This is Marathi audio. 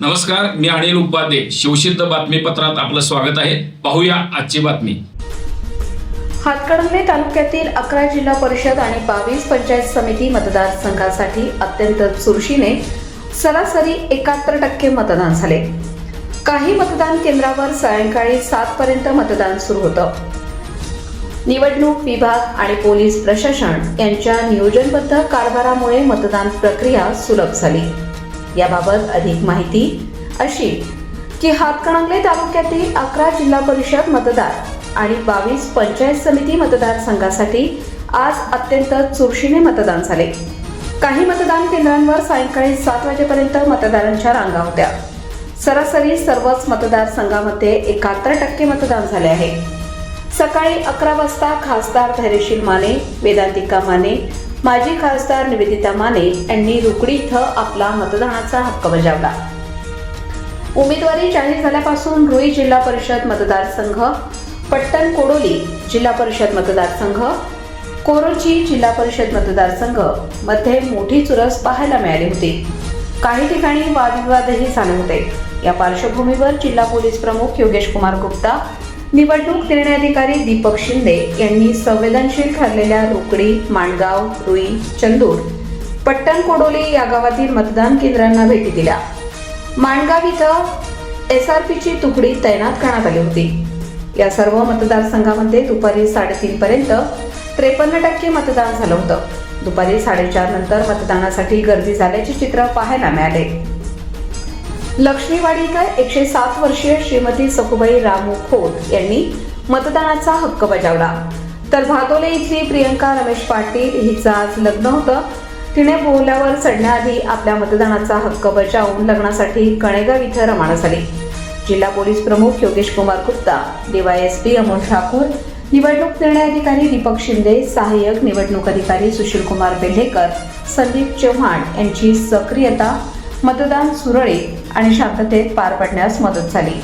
नमस्कार मी अनिल उपाध्ये. शिवसिद्ध बातमीपत्रात आपलं स्वागत आहे. पाहूया आजची बातमी. हातकणंगले तालुक्यातील अकरा जिल्हा परिषद आणि बावीस पंचायत समिती मतदारसंघासाठी अत्यंत चुरशीने सरासरी एकाहत्तर टक्के मतदान झाले. काही मतदान केंद्रावर सायंकाळी सात पर्यंत मतदान सुरू होतं. निवडणूक विभाग आणि पोलीस प्रशासन यांच्या नियोजनबद्ध कारभारामुळे मतदान प्रक्रिया सुलभ झाली. याबाबत अधिक माहिती अशी की हातकणंगले तालुक्यातील अकरा जिल्हा परिषद मतदार आणि बावीस पंचायत समिती मतदारसंघासाठी आज अत्यंत चुरशीने मतदान झाले. काही मतदान केंद्रांवर सायंकाळी सात वाजेपर्यंत मतदारांच्या रांगा होत्या. सरासरी सर्वच मतदारसंघामध्ये एकाहत्तर टक्के मतदान झाले आहे. सकाळी अकरा वाजता खासदार धैर्यशील माने वेदांतिका माने माजी खासदार निवेदिता माने यांनी रुकडी इथं आपला मतदानाचा हक्क बजावला. उमेदवारी जाहीर झाल्यापासून रुई जिल्हा परिषद मतदारसंघ पट्टण कोडोली जिल्हा परिषद मतदारसंघ कोरोची जिल्हा परिषद मतदारसंघमध्ये मोठी चुरस पाहायला मिळाली होती. काही ठिकाणी वादविवादही झाले होते. या पार्श्वभूमीवर जिल्हा पोलीस प्रमुख योगेश कुमार गुप्ता निवडणूक निर्णय अधिकारी दीपक शिंदे यांनी संवेदनशील ठरलेल्या रोकडी माणगाव रुई चंदूर पट्टण कोडोली या गावातील मतदान केंद्रांना भेटी दिल्या. माणगाव इथं एस आर पीची तुकडी तैनात करण्यात आली होती. या सर्व मतदारसंघामध्ये दुपारी साडेतीन पर्यंत त्रेपन्न टक्के मतदान झालं होतं. दुपारी साडेचार नंतर मतदानासाठी गर्दी झाल्याचे चित्र पाहायला मिळाले. लक्ष्मीवाडी इथं एकशे सात वर्षीय श्रीमती सखुबाई रामू खोत यांनी मतदानाचा हक्क बजावला. तर भातोले इथली प्रियंका रमेश पाटील हिचं आज लग्न होतं. तिने बोहल्यावर चढण्याआधी आपल्या मतदानाचा हक्क बजावून लग्नासाठी कणेगाव इथं रवाना झाली जिल्हा पोलीस प्रमुख योगेश कुमार गुप्ता डीवायएसपी अमोल ठाकूर निवडणूक निर्णय अधिकारी दीपक शिंदे सहाय्यक निवडणूक अधिकारी सुशील कुमार बेल्हेकर संदीप चव्हाण यांची सक्रियता मतदान सुरळीत आणि शांततेत पार पडण्यास मदत झाली.